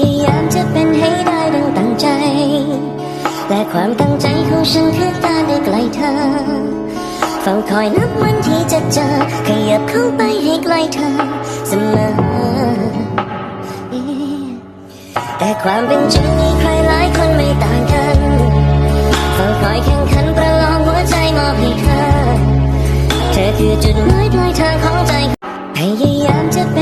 ยายามจะเป็นให้ได้ดังตั้งใจ แต่ความตั้งใจของฉันคือการได้ใกล้เธอ เฝ้าคอยนับวันที่จะเจอ ขยับเข้าไปให้ใกล้เธอเสมอ แต่ความเป็นจริงมีใครหลายคนไม่ต่างกันเฝ้าคอยแข่งขันประลองหัวใจมอบให้เธอ เธอคือจุดหมายปลายทางของใจ พยายามจะเป็น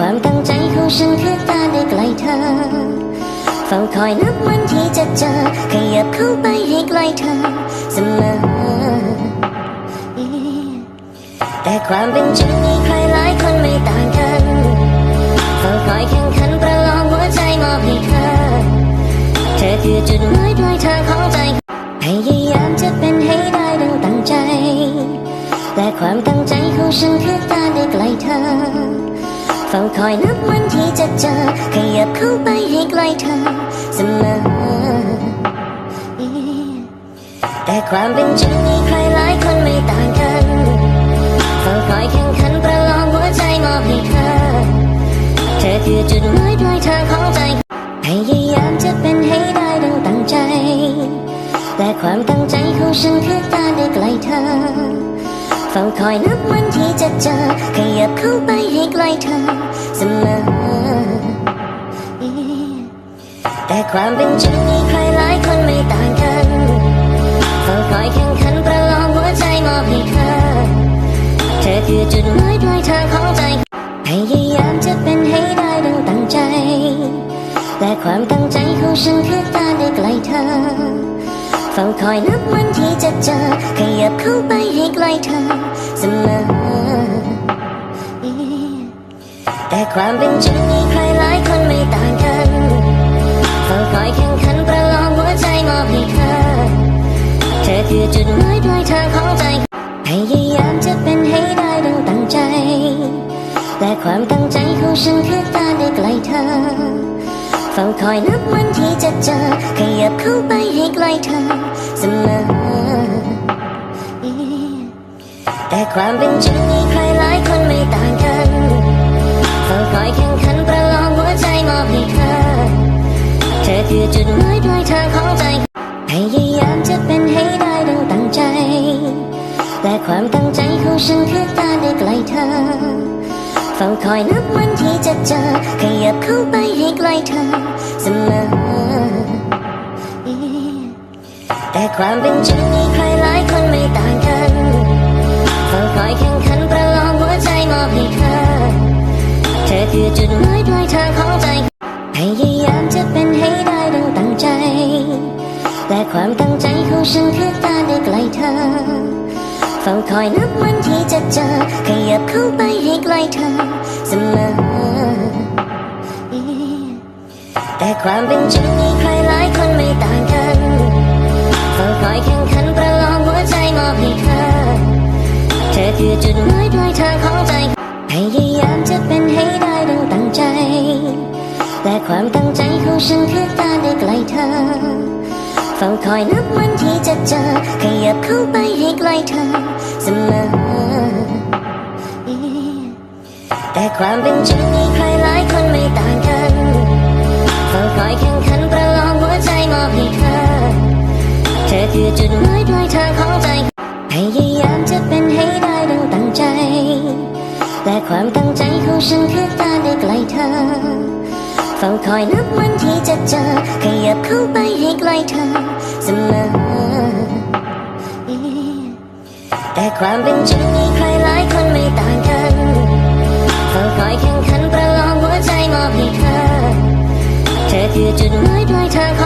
ความตั้งใจของฉันคือการได้ใกล้เธอเฝ้าคอยนับวันที่จะเจอขยับเข้าไปให้ใกล้เธอเสมอ แต่ความเป็นจริงมีใครหลายคนไม่ต่างกันเฝ้าคอยแข่งขันประลองหัวใจมอบให้เธอ เธอคือจุดหมายปลายทางของใจ พยายามจะเป็นให้ได้ดังตั้งใจ แต่ความตั้งใจของฉันคือการได้ใกล้เธอ เฝ้าคอยนับวันที่จะเจอ ขยับเข้าไปให้ใกล้เธอเสมอ แต่ความเป็นจริงมีใครหลายคนไม่ต่างกันเฝ้าคอยแข่งขันประลองหัวใจมอบให้เธอ เธอคือจุดหมายปลายทางของใจ พยายามจะเป็นให้ได้ดังตั้งใจ แต่ความตั้งใจของฉันคือการได้ใกล้เธอ เฝ้าคอยนับวันที่จะเจอขยับเข้าไปให้ใกล้เธอเสมอแต่ความเป็นจริงมีใครหลายคนไม่ต่างกันเฝ้าคอยแข่งขันประลองหัวใจมอบให้เธอ เธอคือจุดหมายปลายทางของใจ พยายามจะเป็นให้ได้ดังตั้งใจแต่ความตั้งใจของฉันคือการได้ใกล้เธอ ฝ้าคอยนับวันที่จะเจอ ขยับเข้าไปให้ใกล้เธอเสมอ แต่ความเป็นจริงมีใครหลายคนไม่ต่างกันเฝ้าคอยแข่งขันประลองหัวใจมอบให้เธอ เธอคือจุดหมายปลายทางของใจ พยายามจะเป็นให้ได้ดังตั้งใจแต่ความตั้งใจของฉันคือการได้ใกล้เธอ ฝ้าคอยนับวันที่จะเจอ ขยับเข้าไปให้ใกล้เธอเสมอ แต่ความเป็นจริงมีใครหลายคนไม่ต่างกันเฝ้าคอยแข่งขันประลองหัวใจมอบให้เธอ เธอคือจุดหมายปลายทางของใจ พยายามจะเป็นให้ได้ดังตั้งใจ แต่ความตั้งใจของฉันคือการได้ใกล้เธอ เฝ้าคอยนับวันที่จะเจอ ขยับเข้าไปให้ใกล้เธอเสมอ แต่ความเป็นจริงมีใครหลายคนไม่ต่างกันเฝ้าคอยแข่งขันประลองหัวใจมอบให้เธอ เธอคือจุดหมาย ฝ้าคอยนับวันที่จะเจอ ขยับเข้าไปให้ใกล้เธอเสมอ แต่ความเป็นจริงมีใครหลายคนไม่ต่างกันเฝ้าคอยแข่งขันประลองหัวใจมอบให้เธอ เธอคือจุดหมายปลายทางของใจ พยายามจะเป็นให้ได้ดังตั้งใจ แต่ความตั้งใจของฉันคือการได้ใกล้เธอ เฝ้าคอยนับวันที่จะเจอ ขยับเข้าไปให้ใกล้เธอเสมอ แต่ความเป็นจริงมีใครหลายคนไม่ต่างกัน เฝ้าคอยแข่งขันประลองหัวใจมอบให้เธอ เธอคือจุดหมายปลายทางของใจ พยายามจะเป็นให้ได้ดังตั้งใจ แต่ความตั้งใจของฉันคือ ฝ้าคอยนับวันที่จะเจอ ขยับเข้าไปให้ใกล้เธอเสมอ แต่ความเป็นจริงมีใครหลายคนไม่ต่างกันเฝ้าคอยแข่งขันประลองหัวใจมอบให้เธอ เธอคือจุดหมายปลายทางของ